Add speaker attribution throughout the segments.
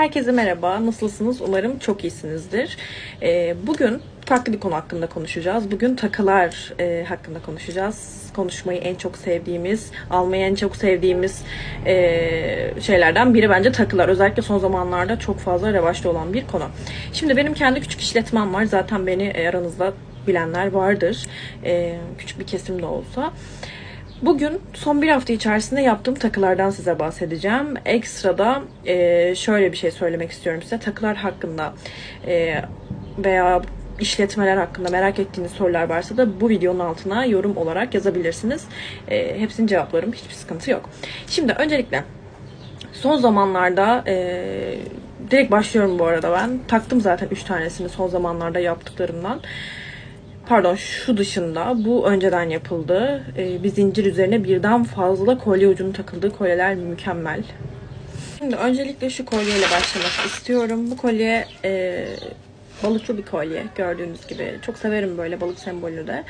Speaker 1: Herkese merhaba, nasılsınız? Umarım çok iyisinizdir. Ee, bugün farklı bir konu hakkında konuşacağız. Bugün takılar e, hakkında konuşacağız. Konuşmayı en çok sevdiğimiz, almayı en çok sevdiğimiz e, şeylerden biri bence takılar. Özellikle son zamanlarda çok fazla revaçta olan bir konu. Şimdi benim kendi küçük işletmem var. Zaten beni e, aranızda bilenler vardır. Küçük bir kesim de olsa. Bugün son bir hafta içerisinde yaptığım takılardan size bahsedeceğim. Ekstrada e, şöyle bir şey söylemek istiyorum size. Takılar hakkında e, veya işletmeler hakkında merak ettiğiniz sorular varsa da bu videonun altına yorum olarak yazabilirsiniz. E, hepsini cevaplarım. Hiçbir sıkıntı yok. Şimdi öncelikle son zamanlarda e, direkt başlıyorum bu arada ben. Taktım zaten 3 tanesini son zamanlarda yaptıklarımdan. Pardon şu dışında bu önceden yapıldı. Ee, bir zincir üzerine birden fazla kolye ucunun takıldığı kolyeler mükemmel. Şimdi öncelikle şu kolyeyle başlamak istiyorum. Bu kolye e, balıklı bir kolye gördüğünüz gibi. Çok severim böyle balık sembolü de.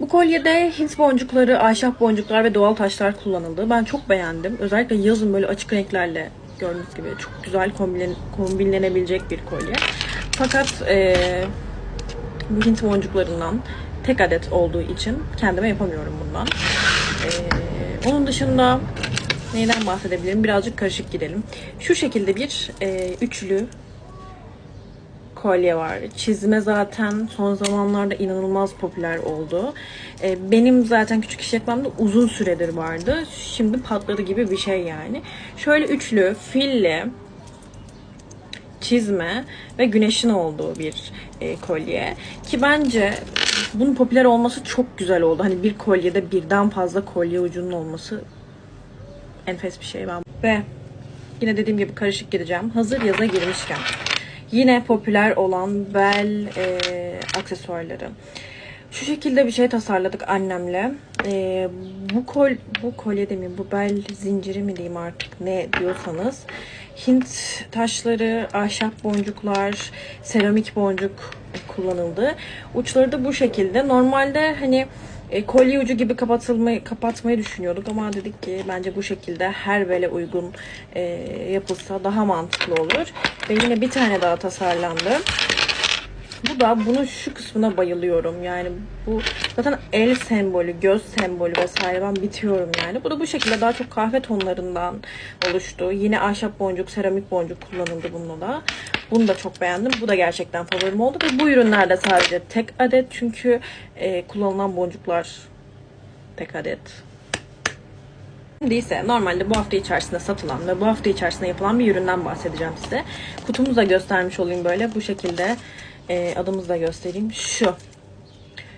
Speaker 1: Bu kolyede Hint boncukları, ahşap boncuklar ve doğal taşlar kullanıldı. Ben çok beğendim. Özellikle yazın böyle açık renklerle gördüğünüz gibi çok güzel kombin, kombinlenebilecek bir kolye. Fakat e, bu Hint boncuklarından tek adet olduğu için kendime yapamıyorum bundan. Ee, onun dışında neyden bahsedebilirim? Birazcık karışık gidelim. Şu şekilde bir e, üçlü kolye var. Çizme zaten son zamanlarda inanılmaz popüler oldu. E, benim zaten küçük işletmemde uzun süredir vardı. Şimdi patladı gibi bir şey yani. Şöyle üçlü, filli, çizme ve güneşin olduğu bir e, kolye. Ki bence bunun popüler olması çok güzel oldu. Hani bir kolyede birden fazla kolye ucunun olması enfes bir şey ben. Ve yine dediğim gibi karışık gideceğim. Hazır yaza girmişken. Yine popüler olan bel e, aksesuarları. Şu şekilde bir şey tasarladık annemle. Ee, bu kol bu kolye demeyeyim, bu bel zinciri mi diyeyim artık ne diyorsanız. Hint taşları, ahşap boncuklar, seramik boncuk kullanıldı. Uçları da bu şekilde. Normalde hani e, kolye ucu gibi kapatılmayı kapatmayı düşünüyorduk ama dedik ki bence bu şekilde her bele uygun e, yapılsa daha mantıklı olur. Ve yine bir tane daha tasarlandı. Bu da bunun şu kısmına bayılıyorum. Yani bu zaten el sembolü, göz sembolü vesaire ben bitiyorum yani. Bu da bu şekilde daha çok kahve tonlarından oluştu. Yine ahşap boncuk, seramik boncuk kullanıldı bununla da. Bunu da çok beğendim. Bu da gerçekten favorim oldu. Ve bu ürünlerde sadece tek adet çünkü e, kullanılan boncuklar tek adet. Şimdi ise normalde bu hafta içerisinde satılan ve bu hafta içerisinde yapılan bir üründen bahsedeceğim size. Kutumuzu da göstermiş olayım böyle bu şekilde e, adımızı göstereyim. Şu.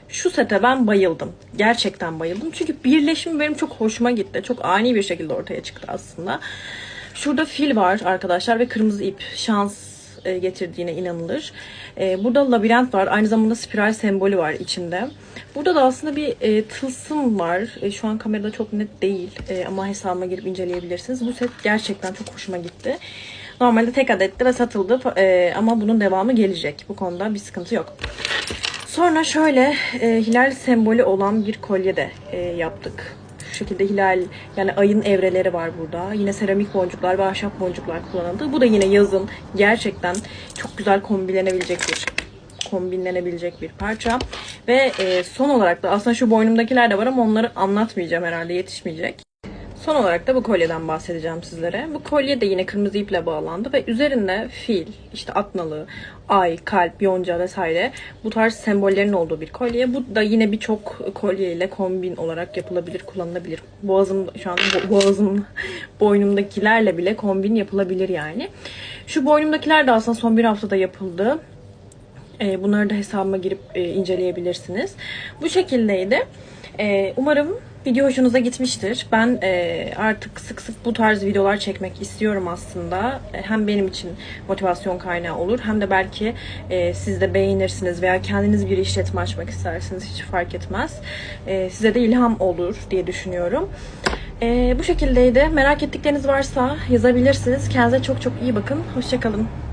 Speaker 1: Şu sete ben bayıldım. Gerçekten bayıldım. Çünkü birleşimi benim çok hoşuma gitti. Çok ani bir şekilde ortaya çıktı aslında. Şurada fil var arkadaşlar ve kırmızı ip. Şans e, getirdiğine inanılır. E, burada labirent var. Aynı zamanda spiral sembolü var içinde. Burada da aslında bir e, tılsım var. Şu an kamerada çok net değil. Ama hesabıma girip inceleyebilirsiniz. Bu set gerçekten çok hoşuma gitti. Normalde tek adette ve satıldı e, ama bunun devamı gelecek. Bu konuda bir sıkıntı yok. Sonra şöyle e, hilal sembolü olan bir kolye de e, yaptık. Şu şekilde hilal yani ayın evreleri var burada. Yine seramik boncuklar ve ahşap boncuklar kullanıldı. Bu da yine yazın gerçekten çok güzel kombinlenebilecek bir kombinlenebilecek bir parça. Ve e, son olarak da aslında şu boynumdakiler de var ama onları anlatmayacağım herhalde yetişmeyecek. Son olarak da bu kolyeden bahsedeceğim sizlere. Bu kolye de yine kırmızı iple bağlandı ve üzerinde fil, işte atnalı, ay, kalp, yonca vesaire bu tarz sembollerin olduğu bir kolye. Bu da yine birçok kolye ile kombin olarak yapılabilir, kullanılabilir. Boğazım şu an boğazım boynumdakilerle bile kombin yapılabilir yani. Şu boynumdakiler de aslında son bir haftada yapıldı. Ee, bunları da hesabıma girip e, inceleyebilirsiniz. Bu şekildeydi. Ee, umarım video hoşunuza gitmiştir. Ben e, artık sık sık bu tarz videolar çekmek istiyorum aslında. E, hem benim için motivasyon kaynağı olur hem de belki e, siz de beğenirsiniz veya kendiniz bir işletme açmak istersiniz hiç fark etmez. E, size de ilham olur diye düşünüyorum. Bu şekildeydi. Merak ettikleriniz varsa yazabilirsiniz. Kendinize çok çok iyi bakın. Hoşçakalın.